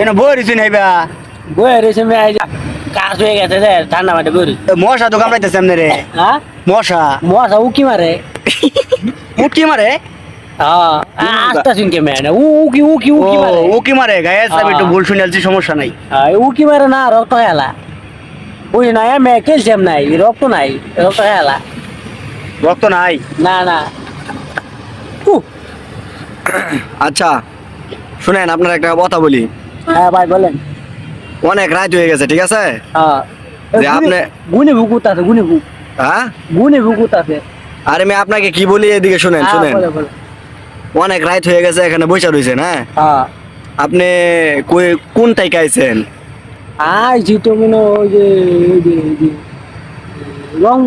এনে বই রয়েছি নাইবা? বয়ে রয়েছে মেয়ে এই কাজ হয়ে গেছে রে ঠান্ডা মাঠে বই মশা তো কামড়াইতেছে এমনি রে। হ্যাঁ মশা। মশা উকি মারে। উকি মারে? হ্যাঁ আস্তা শুনকে মেয়ে না উ উকি উকি ও উকি মারে গায়ে আমি একটু ভুল শুনে সমস্যা নাই। উকি মারে না রক্ত খেলা বুঝি না মেয়ে ক্যালসিয়াম নাই রক্ত নাই রক্ত খেলা রক্ত নাই? না না। আচ্ছা শুনেন আপনার একটা কথা বলি। হ্যাঁ ভাই বলেন। অনেক রাত হয়ে গেছে ঠিক আছে? হ্যাঁ। যে আপনি- গুনে ভুকুত আছে গুনে ভুক হ্যাঁ? গুনে ভুকুত আছে। আরে আমি আপনাকে কি বলি এদিকে শুনেন হ্যাঁ, শুনেন। অনেক রাত হয়ে গেছে এখানে বসে রয়েছেন হ্যাঁ? হ্যাঁ। আপনি কই- কোন তাইকে আইছেন? আইছি তো মনে ওই যে রং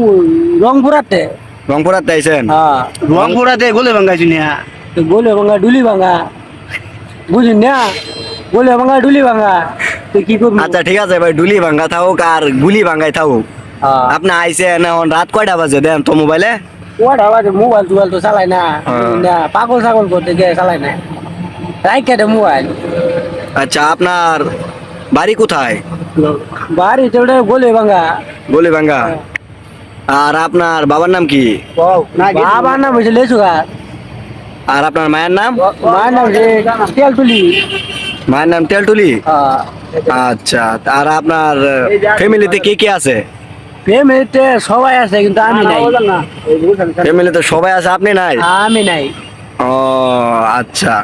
রংপুরাতে। রংপুরাতে আইছেন? হ্যাঁ। রংপুরাতে গোলে ভাঙ্গাইছি না। গোলে ভাঙা ডুলি ভাঙা বুঝুন না? গোলে ভাঙা ডুলি ভাঙা। তুই কি করবি? আচ্ছা ঠিক আছে ভাই ডুলি ভাঙ্গা থাকুক আর গুলি ভাঙ্গাই থাকুক। আপনি আইছেন এখন রাত কয়টা বাজে? দেন তো মোবাইলে। ওটা আবার মোবাইল টোবাইল তো চালাই না। না পাগল ছাগল করতে গিয়ে চালাই না। রাইকে দে মোবাইল। আচ্ছা আপনার বাড়ি কোথায়? বাড়িতে ওটা গোলে ভাঙা। গলি ভাঙ্গা আর আপনার বাবার নাম কি? বাবার নাম হয়েছে লেচুগা আর আপনার মায়ের নাম? মায়ের নাম তেলতুলি মায়ের নাম তেলটুলি? হ্যাঁ আচ্ছা আর আপনার ফ্যামিলিতে কে কে আছে? ফ্যামিলিতে সবাই আছে কিন্তু আমি নাই। ফ্যামিলিতে সবাই আছে আপনি নাই? আমি নাই। ও আচ্ছা।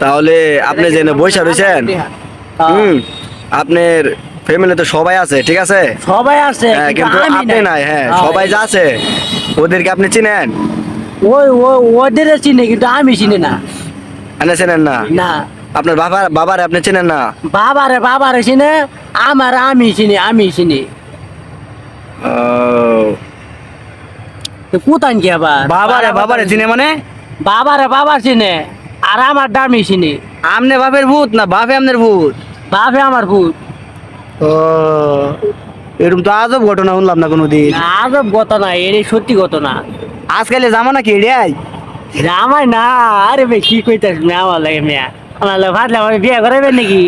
তাহলে আপনি জেনে বৈশা রয়েছেন হ্যাঁ, হুম আপনার ফ্যামিলিতে সবাই আছে ঠিক আছে? সবাই আছে হ্যাঁ কিন্তু আপনি নাই। হ্যাঁ সবাই যা আছে ওদেরকে আপনি চিনেন? ওই ওদের চিনি কিন্তু আমি চিনি না। আপনি চেনেন না? না। আপনার বাবা বাবার আপনি চেনেন না? বাবারে বাবারে চিনে? আমার আমি চিনি আমি চিনি। কোথায় কি আবার? বাবারে বাবারে চিনে মানে? বাবারে বাবা চিনে। আর আমার দামি চিনি। আমনে বাপের ভূত না বাপে আমনের ভূত? বাপে আমার ভূত। ও এরকম তো আজব ঘটনা শুনলাম না কোনোদিন। আজব ঘটনা এর সত্যি ঘটনা। আজকালে জামানা কি রে আমার না আরে ভাই কি কইতাস না আমার লাগে মেয়া। লাগে ভাবলে আমার বিয়ে করাবেন নাকি?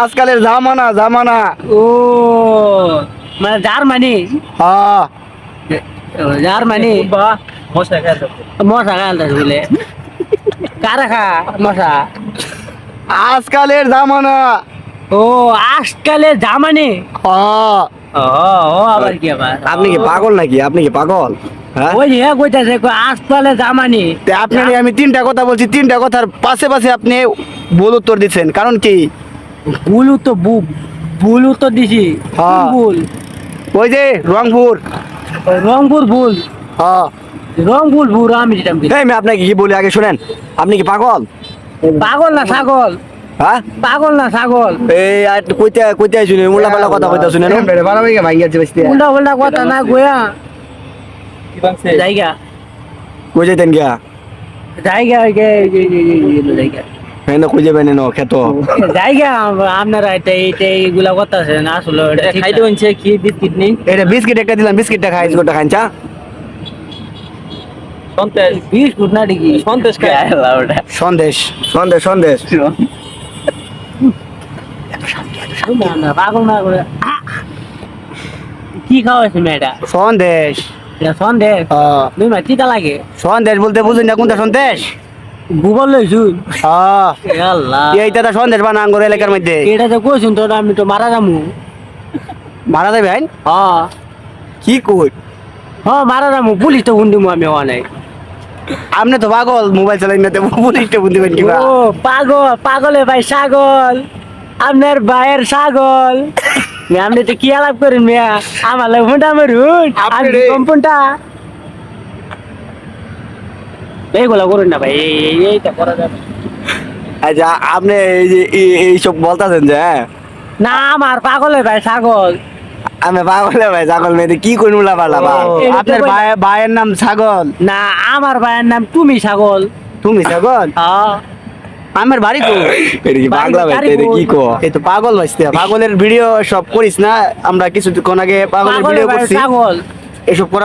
আজকালের জামানা জামানা। ও মানে জার্মানি? হ্যাঁ। জার্মানি? মশা খেলতে বলে কারা খা মশা? আজকালের জামানা। ও আজকালে জামানি? হ্যাঁ। ও ও আবার কি আবার? আপনি কি পাগল নাকি? আপনি কি পাগল? ওই যে কইতাছে কই আজকালে জামানি। আপনার আমি তিনটা কথা বলছি তিনটা কথার পাশে পাশে আপনি ভুল উত্তর দিচ্ছেন। কারণ কি? তো বু বুলু তো দিছি। হ্যাঁ। ভুল? ওই যে রংপুর। রংপুর ভুল। হ্যাঁ। রংপুর ভুল আমি যেতাম আমি আপনাকে কি বলি আগে শুনেন? আপনি কি পাগল? পাগল না ছাগল? হ্যাঁ? পাগল না ছাগল? এই আর কইতে কইতে কথা কইতে শুনেন উল্টা উল্টা কথা না গোয়া জায়গা। কই যেতেন গিয়া? জায়গা হ্যাঁ খুঁজে পেন খেত? জায়গা আপনারা এটা এইটা এইগুলা কথা আছে না আসলে এটা খাইতে না। কি বিস্কিট নেই? এটা বিস্কিট একটা দিলাম বিস্কিটটা খাই বিস্কুটটা খাইছা সন্তেশ বিস্কুট না ডিকি সন্তেশ খায় ওটা। সন্দেশ সন্দেশ সন্দেশ। পাগল না কি মেয়েটা? সন্দেশ। সন্দেশ। দুই মাস চিতা লাগে? সন্দেশ বলতে বুঝুন না কোনটা সন্দেশ? গুগল লইছুন। আল্লাহ এইটা তো সন্দেশ বানা আঙ্গুর এলাকার মধ্যে? এটা তো কইছুন তো আমি তো মারা যামু। মারা যাবে আইন হ্যাঁ কি কই? হ্যাঁ মারা যামু। পুলিশ তো হুন্দিমু আমি আপনি তো পাগল মোবাইল চালাই না পাগল পাগলে ভাই ছাগল। আপনার ভাইয়ের ছাগল। তো কি আলাপ করেন মিয়া? আমার লাগে ফোনটা মারুন আপনি আমি রে। কম্পনটা এইগুলা করুন না ভাই এই এই এইটা করা যাবে আচ্ছা আপনি এই যে এইসব বলতেছেন যে হ্যাঁ? না আমার পাগলে ভাই ছাগল। আমি পাগলে ভাই ছাগল কি আপনার ভাইয়ের নাম ছাগল? না আমার ভাইয়ের নাম তুমি ছাগল। তুমি ছাগল? হ্যাঁ। আমার বাড়ি তো এটা কি পাগলা ভাই এটা কি কো এই তো পাগল ভাইস্তে পাগলের ভিডিও সব করিস না আমরা কিছুক্ষণ আগে পাগলের ভিডিও করছি। পাগল। এসব করার